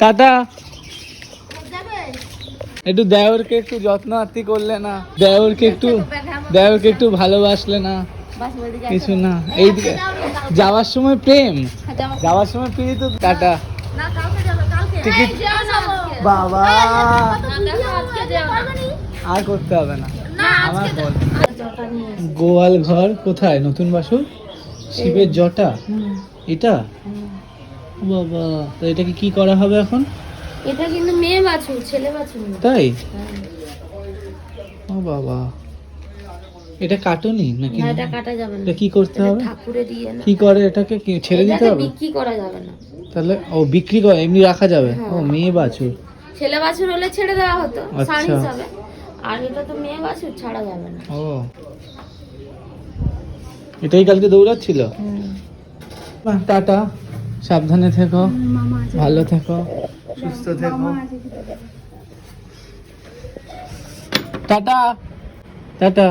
Tata একটু দেওরকে একটু যত্ন আত্তি করলে না দেওরকে একটু দেওরকে একটু ভালোবাসলে না। কিছু না এইদিকে যাওয়ার সময় প্রেম। যাওয়ার সময়। প্রেম তো টাটা। টিকিট বাবা। আর করতে হবে না। আমার বল গোয়াল ঘর কোথায়? নতুন বাসুর? শিবের জটা? এটা? বাবা তো এটাকে কি করা হবে এখন? এটা কিন্তু মেয়ে বাছুর ছেলে বাছুর না। তাই? হ্যাঁ। ও বাবা। এটা কাটুনি নাকি? না এটা কাটা যাবে না। এটা কি করতে হবে? ঠাকুরে দিয়ে না। কি করে এটাকে কি ছেড়ে দিতে হবে? বিক্রি করা যাবে না। তাহলে ও বিক্রি করে এমনি রাখা যাবে? ও হ্যাঁ। মেয়ে বাছুর। ছেলে বাছুর হলে ছেড়ে দেওয়া হতো আচ্ছা। হিসাবে। আর এটা তো মেয়ে বাছুর ছাড়া যাবে না। ও। এটাই কালকে দৌড়াচ্ছিল? টাটা। সাবধানে থেকো ভালো থেকো। সুস্থ থেকো। টাটা। টাটা।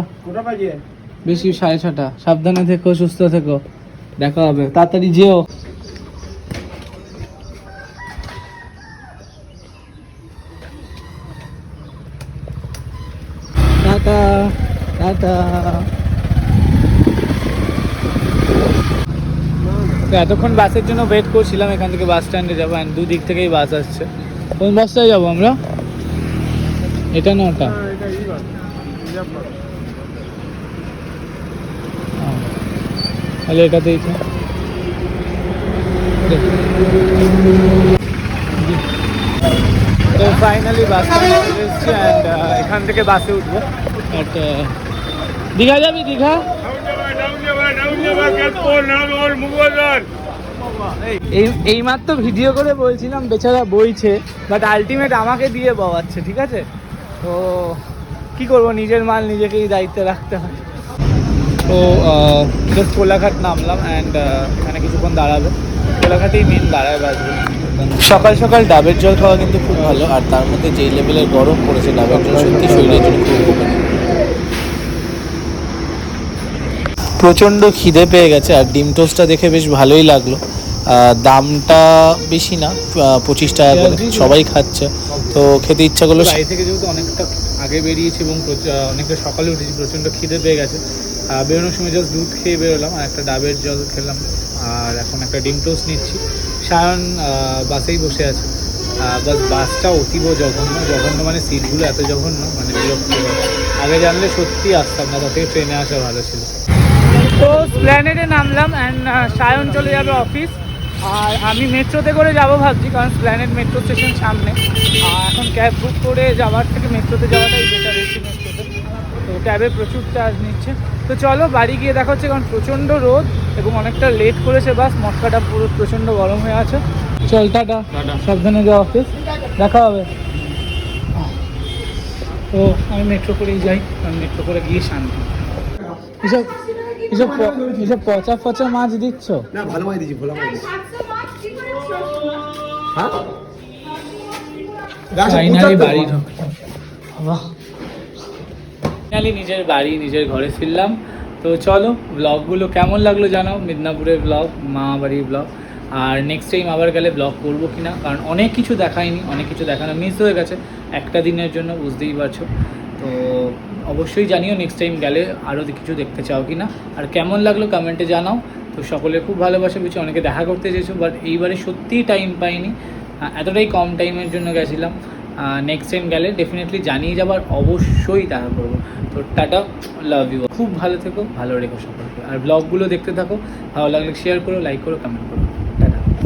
বেশি সাড়ে ছটা। সাবধানে থেকো সুস্থ থেকো। দেখা হবে। তাড়াতাড়ি যেও। টাটা। টাটা। তো এতক্ষণ বাসের জন্য ওয়েট করছিলাম এখান থেকে বাস স্ট্যান্ডে যাব and দুদিক থেকেই বাস আসছে। কোন বাসটায় যাব আমরা? এটা না ওটা? হ্যাঁ। তাহলে এটাতেই তো। তো ফাইনালি বাস চলে এসেছি অ্যান্ড এখান থেকে বাসে উঠবো। বাট দীঘা যাবি, দীঘা? এই, এইমাত্র ভিডিও করে বলছিলাম বেচারা বইছে বাট আলটিমেট আমাকে দিয়ে বওয়াচ্ছে, ঠিক আছে? তো কি করব, নিজের মাল নিজেকেই দায়িত্বে রাখতে হয়। তো জাস্ট কোলাঘাট নামলাম অ্যান্ড এখানে কিছুক্ষণ দাঁড়াবে। কোলাঘাটেই মেন দাঁড়ায় বাসগুলো সকাল সকাল ডাবের জল খাওয়া কিন্তু খুব ভালো, আর তার মধ্যে যেই লেভেলের গরম পড়েছে, ডাবের জল সত্যি শরীরের জন্য খুব উপকারী। প্রচণ্ড খিদে পেয়ে গেছে আর ডিম টোস্টটা দেখে বেশ ভালোই লাগল। দামটা বেশি না পঁচিশ টাকা করে সবাই খাচ্ছে। তো খেতে ইচ্ছা করল বাড়ি থেকে যেহেতু অনেকটা আগে বেরিয়েছি এবং অনেকটা সকালে উঠেছি প্রচণ্ড খিদে পেয়ে গেছে। বেরোনোর সময় জাস্ট দুধ খেয়ে বেরোলাম আর একটা ডাবের জল খেলাম আর এখন একটা ডিম টোস্ট নিচ্ছি। সায়ন বাসেই বসে আছে। বাস বাসটা অতীব জঘন্য জঘন্য মানে সিটগুলো এত জঘন্য মানে বিরক্তিকর আগে জানলে সত্যি আসতাম না থেকে ট্রেনে আসা ভালো ছিল। তো স্প্ল্যানেডে নামলাম অ্যান্ড সায়ন চলে যাবে অফিস আর আমি মেট্রোতে করে যাব ভাবছি কারণ স্প্ল্যানেড মেট্রো স্টেশন সামনে। আর এখন ক্যাব বুক করে যাওয়ার থেকে মেট্রোতে যাওয়াটাই বেটার এসি মেট্রোতে। তো ক্যাবে প্রচুর চার্জ নিচ্ছে। তো চলো বাড়ি গিয়ে দেখা হচ্ছে কারণ প্রচণ্ড রোদ এবং অনেকটা লেট করেছে বাস মটকাটা পুরো প্রচণ্ড গরম হয়ে আছে। চল টাটা। সাবধানে যাওয়া অফিস দেখা হবে। তো আমি মেট্রো করেই যাই কারণ মেট্রো করে গিয়ে শান্তি। এসব এসব এসব পচা পচা মাছ দিচ্ছ? না ভালো মাছ দিয়েছি ভালো মাছ হ্যাঁ? ফাইনালি বাড়ি বাহ। ফাইনালি নিজের বাড়ি নিজের ঘরে ফিরলাম। তো চলো ব্লগগুলো কেমন লাগল জানাও মিদনাপুরের ব্লগ মা বাড়ির ব্লগ। আর নেক্সট টাইম আবার গেলে ব্লগ করব কি না কারণ অনেক কিছু দেখায়নি অনেক কিছু দেখানো মিস হয়ে গেছে। একটা দিনের জন্য বুঝতেই পারছ। তো অবশ্যই জানিও নেক্সট টাইম গেলে আরও কিছু দেখতে চাও কি না আর কেমন লাগল কমেন্টে জানাও। তো সকলের খুব ভালোবাসা পেয়েছি অনেকে দেখা করতে চেয়েছো বাট এইবারে সত্যিই টাইম পাইনি। এতটাই কম টাইমের জন্য গেছিলাম। নেক্সট টাইম গেলে ডেফিনেটলি জানিয়ে যাবার অবশ্যই দেখা করব। তো টাটা লাভ ইউ খুব ভালো থেকো, ভালো রেখো সকলকে। আর ব্লগগুলো দেখতে থাকো, ভালো লাগলে শেয়ার করো লাইক করো কমেন্ট করো।